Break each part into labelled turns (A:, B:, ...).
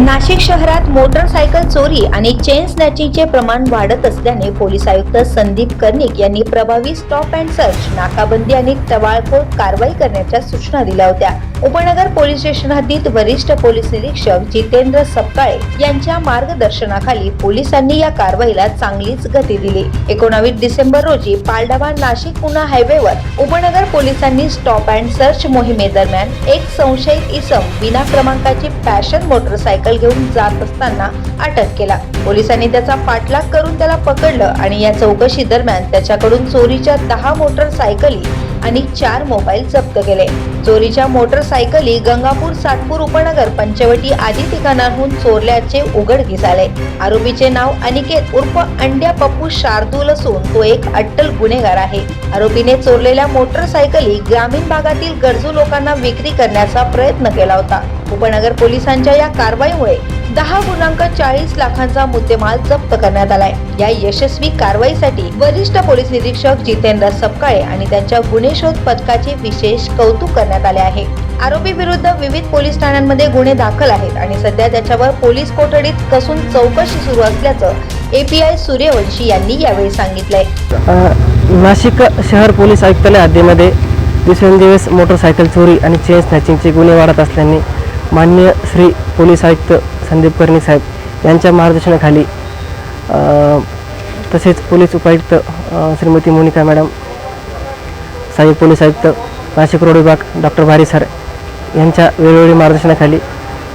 A: नाशिक शहरात मोटरसायकल चोरी आणि चेन स्नॅचिंगचे प्रमाण वाढत असल्याने पोलीस आयुक्त संदीप कर्णिक यांनी प्रभावी स्टॉप अँड सर्च नाकाबंदी आणि टवाळखोर कारवाई करण्याच्या सूचना दिल्या होत्या. उपनगर पोलीस स्टेशन हद्दीत वरिष्ठ पोलीस निरीक्षक जितेंद्र सपकाळे यांच्या मार्गदर्शनाखाली पोलिसांनी या कारवाईला चांगलीच गती दिली. एकोणावीस डिसेंबर रोजी पालडावा नाशिक पुणा हायवेवर उपनगर पोलिसांनी स्टॉप अँड सर्च मोहिमेदरम्यान एक संशयित इसम विना क्रमांकाची पॅशन मोटरसायकल घेऊन जात असताना अटक केला. पोलिसांनी त्याचा पाठलाग करून त्याला पकडलं आणि या चौकशी दरम्यान त्याच्याकडून चोरीच्या दहा मोटरसायकली आणि चार मोबाईल जप्त केले. चोरीच्या मोटरसायकली गंगापूर सातपूर उपनगर पंचवटी आदी ठिकाणांहून चोरल्याचे उघडकीस आले. आरोपीचे नाव अनिकेत उर्फ अंड्या पप्पू शार्दूल असून तो एक अट्टल गुन्हेगार आहे. आरोपीने चोरलेल्या मोटरसायकली ग्रामीण भागातील गरजू लोकांना विक्री करण्याचा प्रयत्न केला होता. उपनगर पोलिसांच्या या कारवाईमुळे दहा गुणांक चाळीस लाखांचा मुद्देमाल जप्त करण्यात आलाय. या यशस्वी कारवाईसाठी वरिष्ठ पोलीस निरीक्षक जितेंद्र सपकाळे आणि त्यांच्या गुन्हे शोध पथकाचे विशेष कौतुक करण्यात आले आहे. आरोपी विरुद्ध विविध पोलीस ठाण्यांमध्ये गुन्हे दाखल आहेत आणि सध्या त्याच्यावर पोलीस कोठडीत कसून चौकशी सुरू असल्याचं एपीआय सूर्यवंशी यांनी यावेळी सांगितलंय.
B: नाशिक शहर पोलीस आयुक्तालय हद्दीमध्ये दिवसेंदिवस मोटरसायकल चोरी आणि चेन स्नॅचिंगचे गुन्हे वाढत असल्याने मान्य श्री पोलीस आयुक्त संदीप कर्णिक साहेब यांच्या मार्गदर्शनाखाली तसेच पोलीस उपायुक्त श्रीमती मोनिका मॅडम सहाय्यक पोलीस आयुक्त नाशिक रोड विभाग डॉक्टर भारी सर यांच्या वेळोवेळी मार्गदर्शनाखाली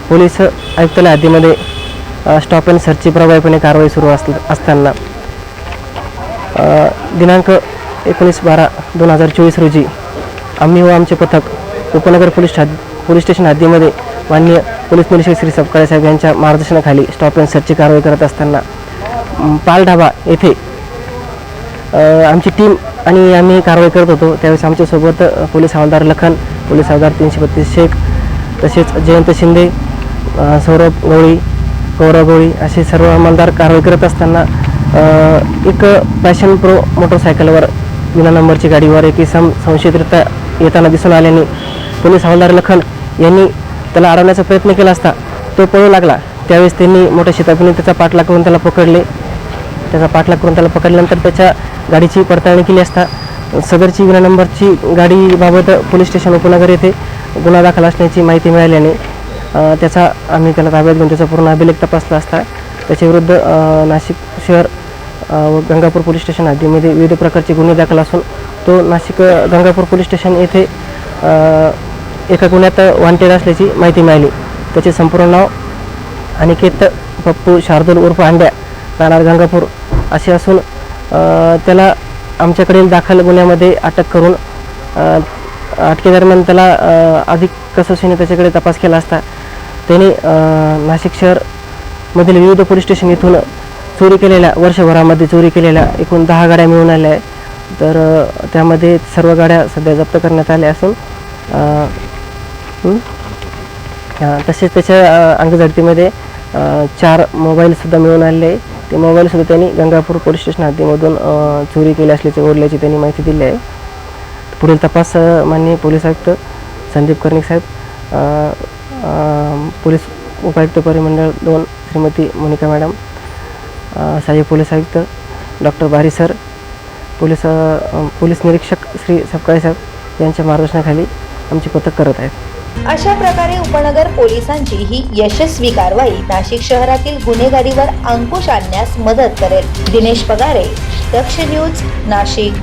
B: पोलीस आयुक्तालय हद्दीमध्ये स्टॉप अँड सर्चची प्रभावीपणे कारवाई सुरू अस असताना दिनांक एकोणीस बारा दोन हजार चोवीस रोजी आम्ही व आमचे पथक उपनगर पोलीस पोलीस स्टेशन हद्दीमध्ये माननीय पोलीस निरीक्षक श्री सपकाळे साहेब यांच्या मार्गदर्शनाखाली स्टॉप अँड सर्चची कारवाई करत असताना पालढाबा येथे आमची टीम आणि आम्ही कारवाई करत होतो. त्यावेळेस आमच्यासोबत पोलीस हवालदार लखन पोलीस हवालदार तीनशे बत्तीस शेख तसेच जयंत शिंदे सौरभ गवळी गौरव गवळी असे सर्व अंमलदार कारवाई करत असताना एक पॅशन प्रो मोटरसायकलवर विना नंबरची गाडीवर एक इसम संशयितरित्या येताना दिसून आल्याने पोलीस हवालदार लखन यांनी त्याला अडवण्याचा प्रयत्न केला असता तो पळू लागला. त्यावेळेस त्यांनी मोठ्या शेतापीने त्याचा पाठलाग करून त्याला पकडले. त्याचा पाठलाग करून त्याला पकडल्यानंतर त्याच्या गाडीची पडताळणी केली असता सदरची विना नंबरची गाडीबाबत पोलीस स्टेशन उपनगर येथे गुन्हा दाखल असण्याची माहिती मिळाल्याने त्याचा आम्ही त्याला ताब्यात घेऊन त्याचा पूर्ण अभिलेख तपासला असता. त्याच्याविरुद्ध नाशिक शहर व गंगापूर पोलीस स्टेशन हद्दीमध्ये विविध प्रकारचे गुन्हे दाखल असून तो नाशिक गंगापूर पोलीस स्टेशन येथे एका गुन्ह्यात वॉन्टेड असल्याची माहिती मिळाली. त्याचे संपूर्ण नाव अनिकेत पप्पू शार्दूल उर्फ अंड्या राहणार गंगापूर. असे असून त्याला आमच्याकडील दाखल गुन्ह्यामध्ये अटक करून अटकेदरम्यान त्याला अधिक कसोशीने त्याच्याकडे तपास केला असता. त्याने नाशिक शहरमधील विविध पोलीस स्टेशन इथून चोरी केलेल्या वर्षभरामध्ये चोरी केलेल्या एकूण दहा गाड्या मिळून आल्या आहेत. तर त्यामध्ये सर्व गाड्या सध्या जप्त करण्यात आल्या असून तसेच त्याच्या अंगझडतीमध्ये चार मोबाईलसुद्धा मिळून आलेले आहे ते मोबाईलसुद्धा त्यांनी गंगापूर पोलीस स्टेशन हद्दीमधून चोरी केली असल्याचे ओढल्याची त्यांनी माहिती दिली आहे. पुढील तपास माननीय पोलीस आयुक्त संदीप कर्णिक साहेब पोलीस उपायुक्त परिमंडळ दोन श्रीमती मोनिका मॅडम अ, सहाय्यक पोलीस आयुक्त doctor Bari sir police police निरीक्षक श्री सपकाळे साहेब यांच्या मार्गदर्शनाखाली आमचे पथक करत आहेत.
A: अशा प्रकारे उपनगर पोलिसांची ही यशस्वी कारवाई नाशिक शहरातील गुन्हेगारीवर अंकुश आणण्यास मदत करेल. दिनेश पगारे दक्ष न्यूज नाशिक.